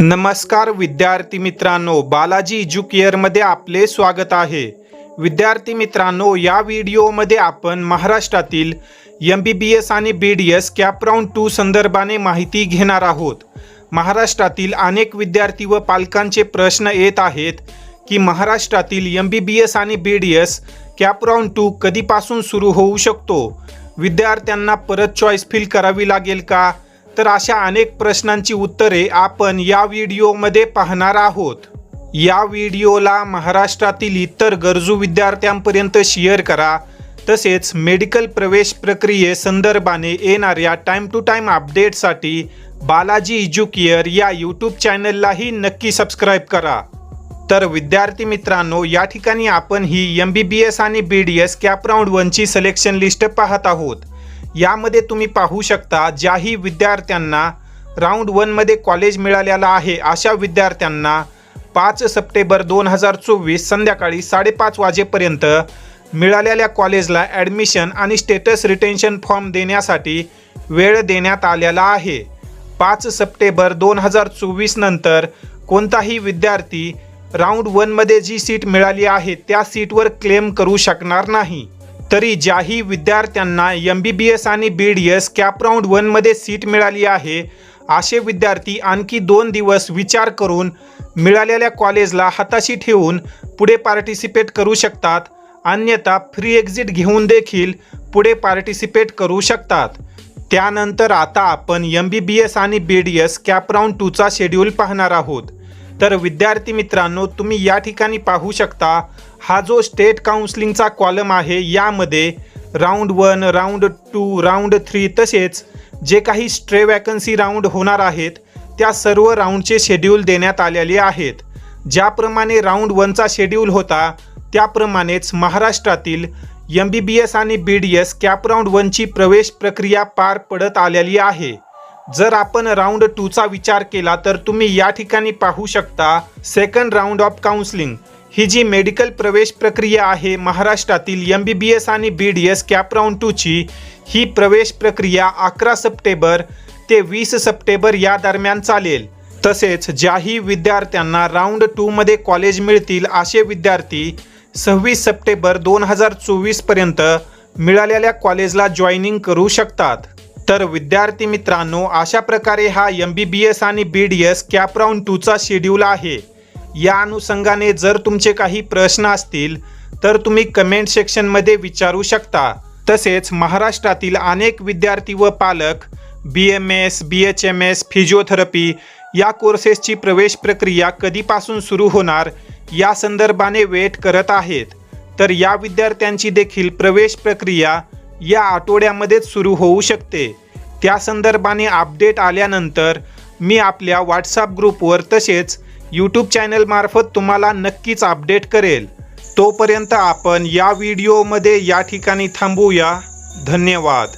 नमस्कार विद्यार्थी मित्रांनो बालाजी एज्युकेअरमध्ये आपले स्वागत आहे. विद्यार्थी मित्रांनो या व्हिडिओमध्ये आपण महाराष्ट्रातील एम बी बी एस आणि B D S CAP round two संदर्भाने माहिती घेणार आहोत. महाराष्ट्रातील अनेक विद्यार्थी व पालकांचे प्रश्न येत आहेत की महाराष्ट्रातील एम बी बी एस आणि B D S CAP round two कधीपासून सुरू होऊ शकतो? विद्यार्थ्यांना परत चॉईस फिल करावी लागेल का? तर अशा अनेक प्रश्नांची उत्तरे आपण या व्हिडिओमध्ये पाहणार आहोत. या व्हिडिओला महाराष्ट्रातील इतर गरजू विद्यार्थ्यांपर्यंत शेअर करा. तसेच मेडिकल प्रवेश प्रक्रियेसंदर्भाने येणाऱ्या टाईम टू टाईम अपडेटसाठी बालाजी एज्युकेअर या यूट्यूब चॅनललाही नक्की सबस्क्राईब करा. तर विद्यार्थी मित्रांनो या ठिकाणी आपण ही एम बी बी एस आणि B D S CAP round वनची सिलेक्शन लिस्ट पाहत आहोत. यामध्ये तुम्ही पाहू शकता ज्याही विद्यार्थ्यांना राऊंड वनमध्ये कॉलेज मिळालेलं आहे अशा विद्यार्थ्यांना पाच सप्टेंबर दोन हजार चोवीस संध्याकाळी साडेपाच वाजेपर्यंत मिळालेल्या कॉलेजला ॲडमिशन आणि स्टेटस रिटेन्शन फॉर्म देण्यासाठी वेळ देण्यात आलेला आहे. पाच सप्टेंबर दोन हजार चोवीस नंतर कोणताही विद्यार्थी राऊंड वनमध्ये जी सीट मिळाली आहे त्या सीटवर क्लेम करू शकणार नाही. तरी ज्याही विद्यार्थ्यांना एम बी बी एस आणि B D S CAP round वनमध्ये सीट मिळाली आहे असे विद्यार्थी आणखी दोन दिवस विचार करून मिळालेल्या कॉलेजला हाताशी ठेवून पुढे पार्टिसिपेट करू शकतात. अन्यथा फ्री एक्झिट घेऊन देखील पुढे पार्टिसिपेट करू शकतात. त्यानंतर आता आपण एम बी बी एस आणि B D S CAP round टूचा schedule पाहणार आहोत. तर विद्यार्थी मित्रांनो तुम्ही या ठिकाणी पाहू शकता हा जो स्टेट काउन्सिलिंगचा कॉलम आहे यामध्ये round one round two round three तसेच जे काही स्ट्रे वॅकन्सी राऊंड होणार आहेत त्या सर्व राऊंडचे शेड्यूल देण्यात आलेले आहेत. ज्याप्रमाणे राऊंड वनचा शेड्यूल होता त्याप्रमाणेच महाराष्ट्रातील एम बी बी एस आणि B D S CAP round वनची प्रवेश प्रक्रिया पार पडत आलेली आहे. जर आपण राऊंड टूचा विचार केला तर तुम्ही या ठिकाणी पाहू शकता सेकंड राऊंड ऑफ काउन्सिलिंग ही जी मेडिकल प्रवेश प्रक्रिया आहे महाराष्ट्रातील एम बी बी एस आणि B D S CAP round टूची ही प्रवेश प्रक्रिया अकरा सप्टेंबर ते वीस सप्टेंबर या दरम्यान चालेल. तसेच ज्याही विद्यार्थ्यांना राऊंड टूमध्ये कॉलेज मिळतील असे विद्यार्थी सव्वीस सप्टेंबर दोन हजार चोवीसपर्यंत मिळालेल्या कॉलेजला जॉईनिंग करू शकतात. तर विद्यार्थी मित्रांनो अशा प्रकारे हा एम बी बी एस आणि B D S cap round टूचा schedule आहे. या अनुषंगाने जर तुमचे काही प्रश्न असतील तर तुम्ही कमेंट सेक्शनमध्ये विचारू शकता. तसेच महाराष्ट्रातील अनेक विद्यार्थी व पालक B M S B H M S physiotherapy या कोर्सेसची प्रवेश प्रक्रिया कधीपासून सुरू होणार या संदर्भाने वेट करत आहेत. तर या विद्यार्थ्यांची देखील प्रवेश प्रक्रिया या आठवड्यामध्येच सुरू होऊ शकते. त्या संदर्भाने अपडेट आल्यानंतर मी आपल्या व्हॉट्सअप ग्रुपवर तसेच यूट्यूब चॅनलमार्फत तुम्हाला नक्कीच अपडेट करेल. तोपर्यंत आपण या व्हिडिओमध्ये या ठिकाणी थांबूया. धन्यवाद.